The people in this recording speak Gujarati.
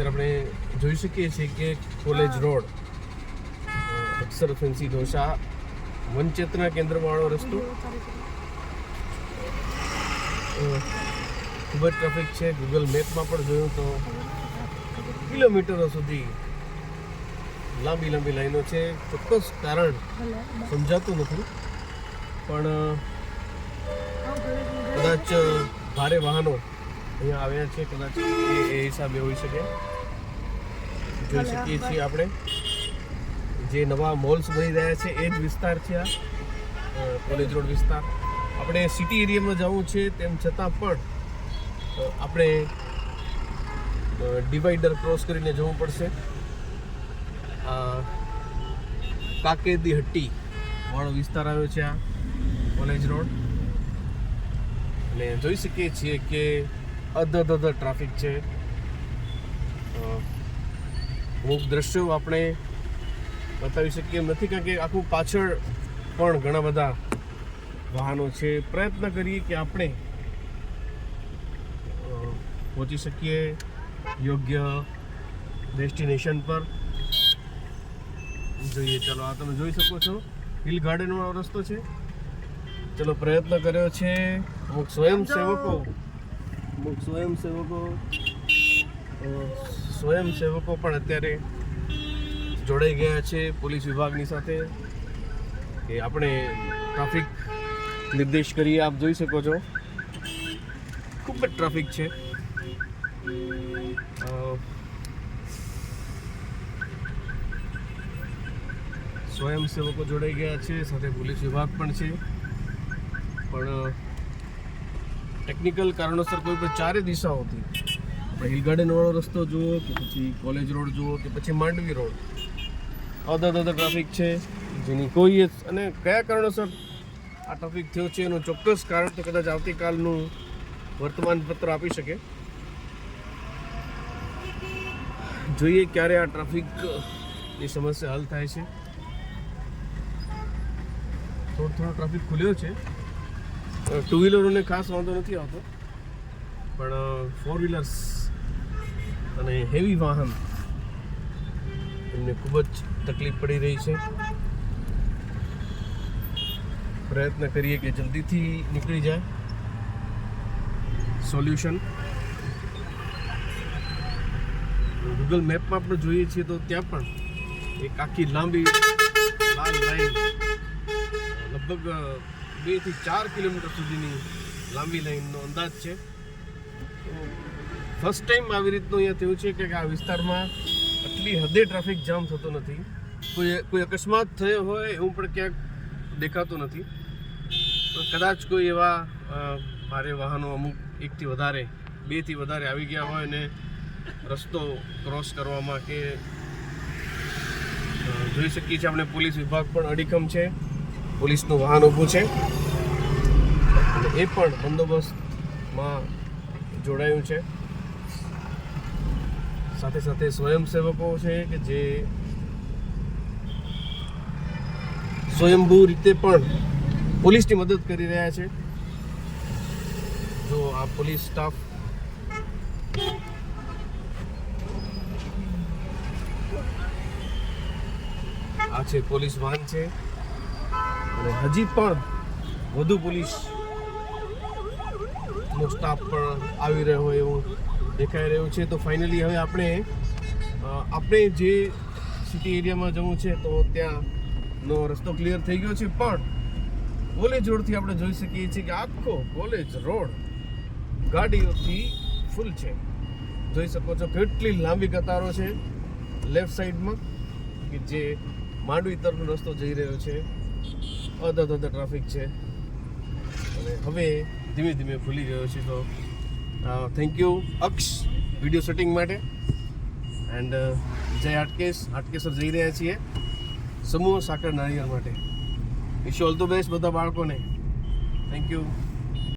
અત્યારે આપણે જોઈ શકીએ છીએ કે college road Akshar fancy dosa Vanchetna કેન્દ્રવાળો રસ્તો. ખૂબ જ ટ્રાફિક છે. ગૂગલ મેપમાં પણ જોયું તો કિલોમીટરો સુધી લાંબી લાંબી લાઈનો છે. ચોક્કસ કારણ સમજાતું નથી પણ કદાચ ભારે વાહનો અહીંયા આવ્યા છે. કદાચ એ એ હિસાબે હોઈ શકે. જોઈ શકીએ છીએ આપણે. જે નવા મોલ્સ બની રહ્યા છે, એ જ વિસ્તાર છે આ કોલેજ રોડ વિસ્તાર. આપણે સિટી એરિયામાં જવું છે, તેમ છતાં પણ આપણે ડિવાઈડર ક્રોસ કરીને જવું પડશે. કાકેદી હટ્ટી વાળો વિસ્તાર આવ્યો છે આ કોલેજ રોડ અને જોઈ શકીએ છીએ કે અધ ટ્રાફિક છે. અમુક દ્રશ્યો આપણે બતાવી શકીએ. નથી કારણ કે આખું પાછળ પણ ઘણા બધા વાહનો છે. પ્રયત્ન કરીએ કે આપણે પહોંચી શકીએ યોગ્ય ડેસ્ટિનેશન પર. જોઈએ, ચલો, આ તમે જોઈ શકો છો. હિલ ગાર્ડન રસ્તો છે. ચલો, પ્રયત્ન કર્યો છે. અમુક સ્વયંસેવકો અમુક સ્વયંસેવકો સ્વયંસેવકો પણ અત્યારે જોડાઈ ગયા છે પોલીસ વિભાગની સાથે. કે આપણે ટ્રાફિક નિર્દેશ કરીએ, આપ જોઈ શકો છો. ખૂબ જ ટ્રાફિક છે. સ્વયંસેવકો જોડાઈ ગયા છે, સાથે પોલીસ વિભાગ પણ છે. પણ ટેકનિકલ કારણોસર કોઈ પણ ચારે દિશાઓથી આપણે હિલ ગાર્ડન વાળો રસ્તો જુઓ કે પછી કોલેજ રોડ જુઓ કે પછી Mandvi road. Other other traffic છે, જેની કોઈ અને કયા કારણોસર આ ટ્રાફિક થયો છે એનું ચોક્કસ કારણ તો કદાચ આવતીકાલનું વર્તમાન પત્ર આપી શકે. જોઈએ ક્યારે આ ટ્રાફિકની સમસ્યા હલ થાય છે. થોડો થોડો ટ્રાફિક ખુલ્યો છે. ટુ વ્હીલરોને ખાસ વાંધો નથી આવતો. પણ ફોર વ્હીલર્સ અને હેવી વાહન. એમને ખૂબ જ તકલીફ પડી રહી છે. પ્રયત્ન કરીએ કે જલ્દીથી નીકળી જાય. સોલ્યુશન ગૂગલ મેપમાં આપણે જોઈએ છીએ તો ત્યાં પણ એક આખી લાંબી લાલ લાઈન, લગભગ બેથી ચાર કિલોમીટર સુધીની લાંબી લાઈનનો અંદાજ છે. ફર્સ્ટ ટાઈમ આવી રીતનું અહીંયા થયું છે કે આ વિસ્તારમાં આટલી હદે ટ્રાફિક જામ થતો નથી. કોઈ કોઈ અકસ્માત થયો હોય એવું પણ ક્યાંક દેખાતું નથી. કદાચ કોઈ એવા ભારે વાહનો અમુક એકથી વધારે, બેથી વધારે આવી ગયા હોય ને રસ્તો ક્રોસ કરવામાં કે જોઈ શકીએ છીએ આપણે પોલીસ વિભાગ પણ અડીખમ છે. પોલીસનું વાહન ઊભું છે. એ પણ બંદોબસ્તમાં જોડાયું છે. સાથે સાથે સ્વયંસેવકો છે કે જે સ્વયંભૂ રીતે પણ પોલીસની મદદ કરી રહ્યા છે. જો આ પોલીસ સ્ટાફ આ છે પોલીસ વાહન છે. અને હજી પણ વધુ પોલીસ સ્ટાફ પણ આવી રહ્યો હોય એવું દેખાઈ રહ્યું છે. તો ફાઇનલી હવે આપણે આપણે જે સિટી એરિયામાં જવું છે, તો ત્યાંનો રસ્તો ક્લિયર થઈ ગયો છે. પણ કોલેજ રોડથી આપણે જોઈ શકીએ છીએ કે આખો કોલેજ રોડ ગાડીઓથી ફૂલ છે. જોઈ શકો છો કેટલી લાંબી કતારો છે લેફ્ટ સાઈડમાં કે જે માંડવી તરફનો રસ્તો જઈ રહ્યો છે. અધ અધ ટ્રાફિક છે. અને હવે ધીમે ધીમે ખુલી ગયો છે. તો thank you Aksh video shooting માટે. એન્ડ જય હાટકેશ, હાટકેશ્વર જઈ રહ્યા છીએ સમૂહ સાકર નારિયેળ માટે. વિશ ઓલ ધ બેસ્ટ બધા બાળકોને. Thank you